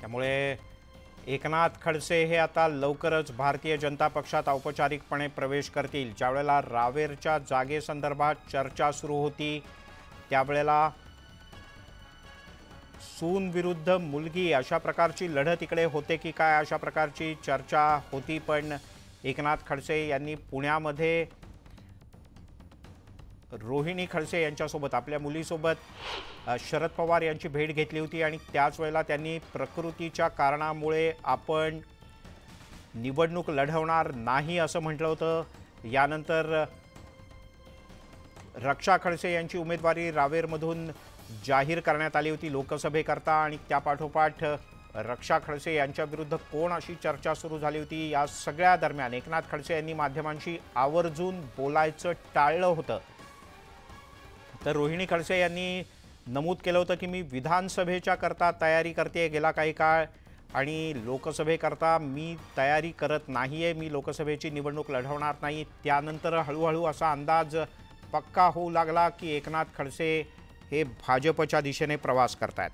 त्यामुळे एकनाथ खडसे हे आता लवकरच भारतीय जनता पक्षात औपचारिकपणे प्रवेश करतील. ज्यावेळेला रावेरच्या जागेसंदर्भात चर्चा सुरू होती त्यावेळेला सून विरुद्ध मुलगी अशा प्रकारची लढत इकडे होते की काय अशा प्रकारची चर्चा होती पण एकनाथ खडसे यांनी पुण्यामध्ये रोहिणी खडसे यांच्यासोबत आपल्या मुलीसोबत शरद पवार यांची भेट घेतली होती आणि त्याच वेळेला त्यांनी प्रकृतीच्या कारणामुळे आपण निवडणूक लढवणार नाही असं म्हटलं होतं. यानंतर रक्षा खडसे यांची उमेदवारी रावेरमधून जाहीर करण्यात आली होती लोकसभेकरता आणि त्यापाठोपाठ रक्षा खडसे यांच्या विरुद्ध कोण अशी चर्चा सुरू झाली होती? या सगळ्या दरम्यान एकनाथ खडसे यांनी माध्यमांशी आवर्जून बोलायचं टाळलं होतं. तर रोहिणी खडसे यांनी नमूद केलं होतं की मी विधानसभेच्या करता तयारी करते गेला काही काळ आणि लोकसभेकरता मी तयारी करत नाही आहे मी लोकसभेची निवडणूक लढवणार नाही. त्यानंतर हळूहळू असा अंदाज पक्का होऊ लागला की एकनाथ खडसे हे भाजपच्या दिशेने प्रवास करतायत.